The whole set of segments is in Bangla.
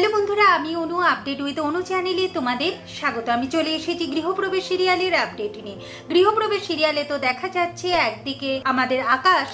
হ্যালো বন্ধুরা, আমি অনু আপডেট উইথ অনু চ্যানেলে তোমাদের স্বাগত। আমি চলে এসেছি গৃহপ্রবেশ সিরিয়ালের আপডেট নিয়ে। গৃহপ্রবেশ সিরিয়ালে তো দেখা যাচ্ছে, একদিকে আমাদের আকাশ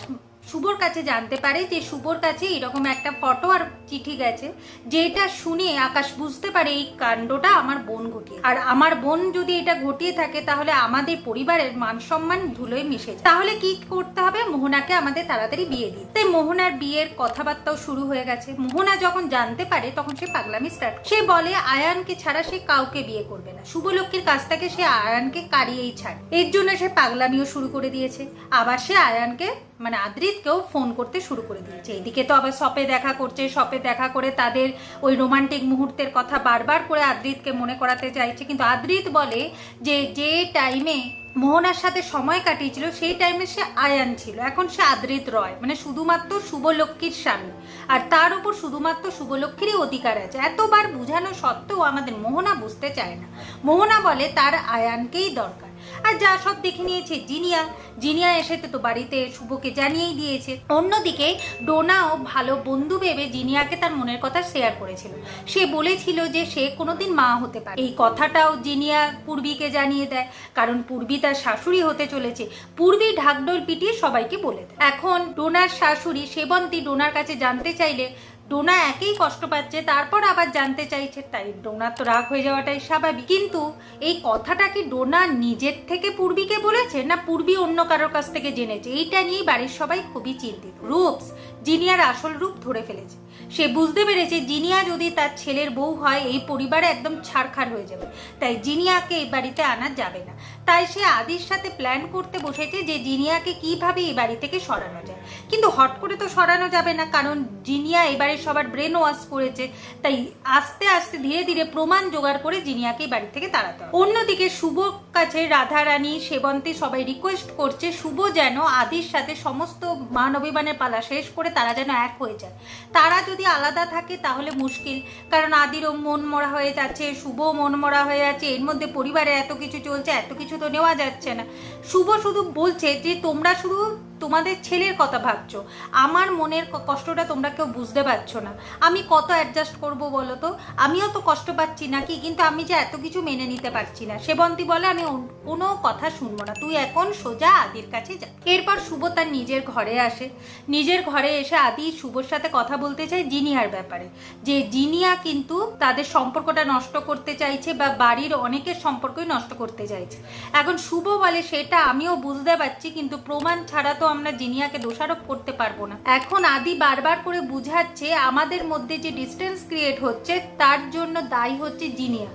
শুভর কাছে জানতে পারে যে শুভর কাছে এরকম একটা ফটো আর চিঠি গেছে, যেটা শুনে আকাশ বুঝতে পারে এই কাণ্ডটা আমার বোন ঘটিয়ে আর আমার বোন যদি এটা ঘটিয়ে থাকে, তাহলে আমাদের পরিবারের মান সম্মান ধুলোয় মিশে যায়। তাহলে কি করতে হবে? মোহনাকে আমাদের তাড়াতাড়ি বিয়ে দিই তাই মোহনার বিয়ের কথাবার্তাও শুরু হয়ে গেছে। মোহনা যখন জানতে পারে, তখন সে পাগলামি স্টার্ট সে বলে, আয়ানকে ছাড়া সে কাউকে বিয়ে করবে না। শুভলক্ষ্মীর কাছ থেকে সে আয়ানকে কারিয়েই ছাড়। এর জন্য সে পাগলামিও শুরু করে দিয়েছে। আবার সে আয়ানকে মানে আদ্রিতকেও ফোন করতে শুরু করে দিয়েছে। এদিকে তো আবার শপে দেখা করছে শপে দেখা করে তাদের ওই রোমান্টিক মুহূর্তের কথা বারবার করে আদ্রিতকে মনে করাতে চাইছে। কিন্তু আদ্রিত বলে যে যে টাইমে মোহনার সাথে সময় কাটিয়েছিল, সেই টাইমে সে আয়ান ছিল। এখন সে আদ্রিত রয়। মানে শুধুমাত্র শুভলক্ষ্মীর স্বামী। আর তার উপর শুধুমাত্র শুভলক্ষ্মীরই অধিকার আছে। এতবার বোঝানো সত্ত্বেও আমাদের মোহনা বুঝতে চায় না। মোহনা বলে তার আয়ানকেই দরকার। আর যা সব দেখে নিয়েছে জিনিয়া। জিনিয়া এসে তো বাড়িতে শুভকে জানিয়েই দিয়েছে। অন্যদিকে ডোনাও ভালো বন্ধু ভেবে জিনিয়াকে তার মনের কথা শেয়ার করেছিল। সে বলেছিল যে সে কোনোদিন মা হতে পারে। এই কথাটাও জিনিয়া পূর্বীকে জানিয়ে দেয়। কারণ পূর্বী তার শাশুড়ি হতে চলেছে। পূর্বী ঢাকডোল পিটিয়ে সবাইকে বলে দেয়। এখন ডোনার শাশুড়ি সেবন্তী ডোনার কাছে জানতে চাইলে ডোনা একেই কষ্ট পাচ্ছে, তারপর আবার জানতে চাইছে, তাই ডোনার তো রাগ হয়ে যাওয়াটাই স্বাভাবিক। কিন্তু এই কথাটা কি ডোনা নিজের থেকে পূর্বীকে বলেছে, না পূর্বী অন্য কারোর কাছ থেকে জেনেছে? এইটা নিয়েই বাড়ির সবাই খুবই চিন্তিত। রূপস জিনিয়ার আসল রূপ ধরে ফেলেছে। সে বুঝতে পেরেছে জিনিয়া যদি তার ছেলের বউ হয়, এই পরিবারে একদম ছাড়খাড় হয়ে যাবে। তাই জিনিয়াকে এই বাড়িতে আনা যাবে না। তাই সে আদির সাথে প্ল্যান করতে বসেছে যে জিনিয়াকে কীভাবে এই বাড়ি থেকে সরানো যায়। কিন্তু হট করে তো সরানো যাবে না, কারণ জিনিয়া এবারে সবার ব্রেন ওয়াশ করেছে। তাই আস্তে আস্তে ধীরে ধীরে প্রমাণ জোগাড় করে জিনিয়াকে এই বাড়ি থেকে তাড়াতে হবে। অন্যদিকে শুভ কাছে রাধা রানী সেবন্তী সবাই রিকোয়েস্ট করছে শুভ যেন আদির সাথে সমস্ত মান অভিমানের পালা শেষ করে তারা যেন এক হয়ে যায়। তারা যদি আলাদা থাকে তাহলে মুশকিল। কারণ আদিরও মন মরা হয়ে যাচ্ছে, শুভ মন মরা হয়ে যাচ্ছে, এর মধ্যে পরিবারে এত কিছু চলছে, এত কিছু তো নেওয়া যাচ্ছে না। শুভ শুধু বলছে যে তোমরা শুধু তোমাদের ছেলের কথা ভাবছ। আমার মনের কষ্টটা তোমরা কেউ বুঝতে পারছ না। আমি কত অ্যাডজাস্ট করব বলো তো? আমিও তো কষ্ট পাচ্ছি নাকি? কিন্তু আমি যে এত কিছু মেনে নিতে পারছি না। সেবন্তী বলে, আমি কোনো কথা শুনব না। তুই এখন সোজা আদির কাছে যা। এরপর শুভ তার নিজের ঘরে আসে। নিজের ঘরে এসে আদি শুভর সাথে কথা বলতে চায় জিনিয়ার ব্যাপারে। যে জিনিয়া কিন্তু তাদের সম্পর্কটা নষ্ট করতে চাইছে বা বাড়ির অনেকের সম্পর্কই নষ্ট করতে চাইছে। এখন শুভ বলে, সেটা আমিও বুঝতে পারছি, কিন্তু প্রমাণ ছাড়া তো আমরা জিনিয়াকে দোষারোপ করতে পারব না। এখন আদি বারবার করে বুঝাচ্ছে আমাদের মধ্যে যে ডিস্টেন্স ক্রিয়েট হচ্ছে, তার জন্য দায়ী হচ্ছে জিনিয়া।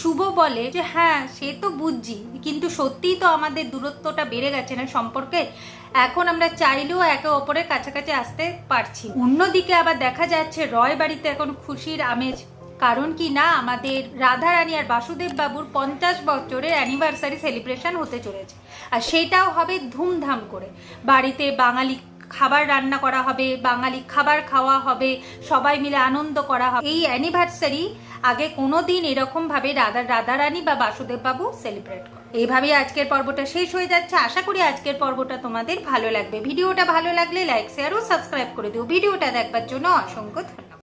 শুভ বলে যে হ্যাঁ সে তো বুঝছি, কিন্তু সত্যিই তো আমাদের দূরত্বটা বেড়ে গেছে না সম্পর্কে। এখন আমরা চাইলেও একে অপরের কাছাকাছি আসতে পারছি অন্যদিকে আবার দেখা যাচ্ছে, রয় বাড়িতে এখন খুশির আমেজ কারণ কি না, আমাদের রাধারানী আর বাসুদেব বাবুর পঞ্চাশ বছরের অ্যানিভার্সারি সেলিব্রেশন হতে চলেছে। আর সেটাও হবে ধুমধাম করে। বাড়িতে বাঙালি খাবার রান্না করা হবে, বাঙালি খাবার খাওয়া হবে, সবাই মিলে আনন্দ করা হবে। এই অ্যানিভার্সারি আগে কোনো দিন এরকমভাবে রাধা, রাধারানী বা বাসুদেব বাবু সেলিব্রেট করে এইভাবেই আজকের পর্বটা শেষ হয়ে যাচ্ছে। আশা করি আজকের পর্বটা তোমাদের ভালো লাগবে। ভিডিওটা ভালো লাগলে লাইক শেয়ার ও সাবস্ক্রাইব করে দিও। ভিডিওটা দেখবার জন্য অসংখ্য ধন্যবাদ।